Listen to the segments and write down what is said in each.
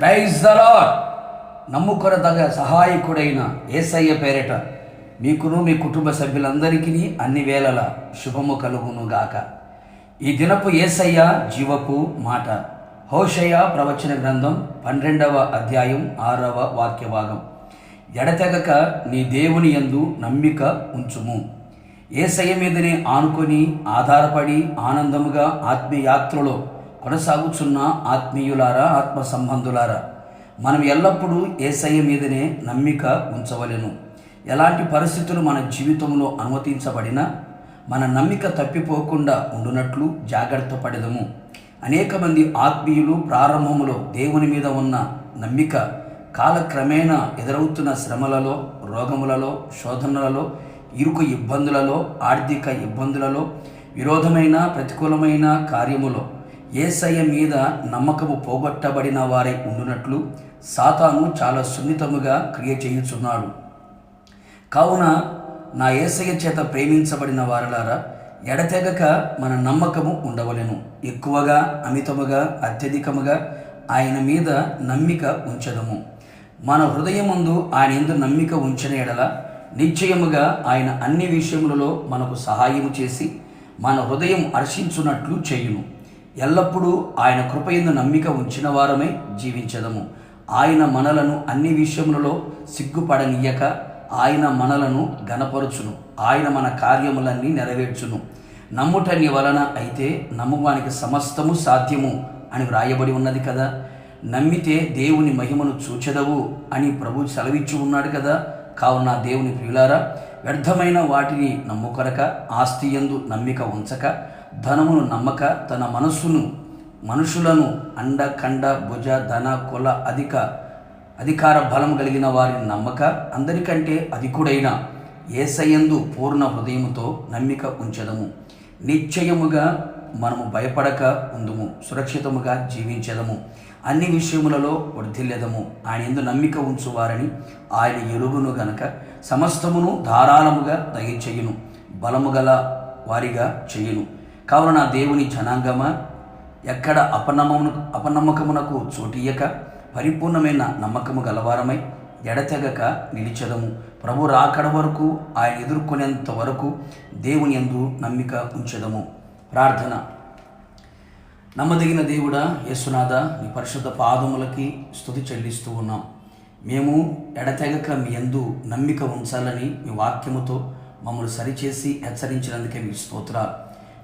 Praise the lord నమ్ముకొనదగ సహాయకుడైన ఏసయ్య పేరిట మీకును మీ కుటుంబ సభ్యులందరికీ అన్ని వేళల శుభము కలుగునుగాక ఈ దినపు ఏసయ్య జీవపు మాట. హోషయ ప్రవచన గ్రంథం పన్నెండవ అధ్యాయం ఆరవ వాక్యభాగం. ఎడతెగక నీ దేవుని యందు నమ్మిక ఉంచుము. ఏసయ్య మీదనే ఆనుకొని ఆధారపడి ఆనందముగా ఆత్మీయాత్రలో కొనసాగుచున్న ఆత్మీయులారా ఆత్మ సంబంధులారా మనం ఎల్లప్పుడూ ఏసయ్య మీదనే నమ్మిక ఉంచవలెను. ఎలాంటి పరిస్థితులు మన జీవితంలో అనుమతించబడినా మన నమ్మిక తప్పిపోకుండా ఉండునట్లు జాగ్రత్త పడదము. అనేక మంది ఆత్మీయులు ప్రారంభములో దేవుని మీద ఉన్న నమ్మిక కాలక్రమేణా ఎదురవుతున్న శ్రమలలో రోగములలో శోధనలలో ఇరుకు ఇబ్బందులలో ఆర్థిక ఇబ్బందులలో విరోధమైన ప్రతికూలమైన కార్యములో ఏసయ్య మీద నమ్మకము పోగొట్టబడిన వారై ఉండునట్లు సాతాను చాలా సున్నితముగా క్రియ చేయుచున్నాడు. కావున నా ఏసయ్య చేత ప్రేమించబడిన వారలారా ఎడతెగక మన నమ్మకము ఉండవలెను. ఎక్కువగా అమితముగా అత్యధికముగా ఆయన మీద నమ్మిక ఉంచదము. మన హృదయమందు ఆయన ఎందు నమ్మిక ఉంచిన ఎడల నిశ్చయముగా ఆయన అన్ని విషయములలో మనకు సహాయము చేసి మన హృదయం హర్షించున్నట్లు చేయును. ఎల్లప్పుడూ ఆయన కృపయందు నమ్మిక ఉంచిన వారమే జీవించదము. ఆయన మనలను అన్ని విషయములలో సిగ్గుపడనీయక ఆయన మనలను గనపరుచును ఆయన మన కార్యములన్నీ నెరవేర్చును. నమ్ముటని వలన అయితే నమ్మువానికి సమస్తము సాధ్యము అని వ్రాయబడి ఉన్నది కదా. నమ్మితే దేవుని మహిమను చూచెదవు అని ప్రభు సెలవిచ్చి ఉన్నాడు కదా. కావున దేవుని ప్రియులారా వ్యర్థమైన వాటిని నమ్ముకొనక ఆస్తి యందు నమ్మిక ఉంచక ధనమును నమ్మక తన మనస్సును మనుషులను అండ కండ భుజ ధన కుల అధిక అధికార బలం కలిగిన వారిని నమ్మక అందరికంటే అధికుడైన ఏసయందు పూర్ణ హృదయముతో నమ్మిక ఉంచదము. నిశ్చయముగా మనము భయపడక ఉందుము సురక్షితముగా జీవించదము. అన్ని విషయములలో వర్ధిల్లెదము. ఆయన ఎందు నమ్మిక ఉంచువారని ఆయన ఎరుగును గనక సమస్తమును ధారాళముగా దయచేయును బలము గల వారిగా చేయును. కావున నా దేవుని జనాంగమా ఎక్కడ అపనమ్మమును అపనమ్మకమునకు చోటియక పరిపూర్ణమైన నమ్మకము గలవారమై ఎడతెగక నిలిచెదము. ప్రభు రాకడ వరకు ఆయన ఎదుర్కొనేంత వరకు దేవుని ఎందు నమ్మిక ఉంచెదము. ప్రార్థన. నమ్మదగిన దేవుడా యేసునాథ మీ పరిశుద్ధ పాదములకి స్థుతి చెల్లిస్తూ ఉన్నాం. మేము ఎడతెగక మీ యందు నమ్మిక ఉంచాలని మీ వాక్యముతో మమ్మల్ని సరిచేసి హెచ్చరించినందుకే మీ స్తోత్ర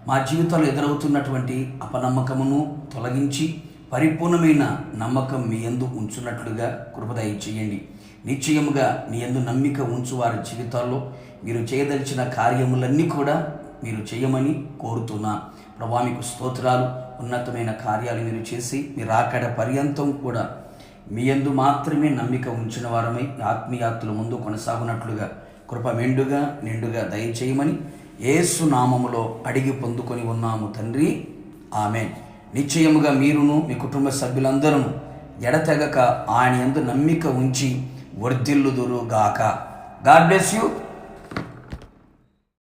మా జీవితంలో ఎదురవుతున్నటువంటి అపనమ్మకమును తొలగించి పరిపూర్ణమైన నమ్మకం మీ యందు ఉంచున్నట్లుగా కృపదయ చేయండి నిశ్చయముగా మీ యందు నమ్మిక ఉంచు వారి జీవితాల్లో మీరు చేయదలిచిన కార్యములన్నీ కూడా మీరు చేయమని కోరుతున్నా. ప్రభా మీకు స్తోత్రాలు ఉన్నతమైన కార్యాలు మీరు చేసి మీరు ఆకడ పర్యంతం కూడా మీ యందు మాత్రమే నమ్మిక ఉంచిన వారమై ఆత్మీయాత్తుల ముందు కొనసాగునట్లుగా కృప మెండుగా నిండుగా దయచేయమని ఏసు నామములో అడిగి పొందుకొని ఉన్నాము తండ్రి. ఆమె నిశ్చయముగా మీరును మీ కుటుంబ సభ్యులందరూ ఎడతెగక ఆయన ఎందు నమ్మిక ఉంచి వర్ధిల్లుదురు గాక గాడ్ బ్లెస్ యూ.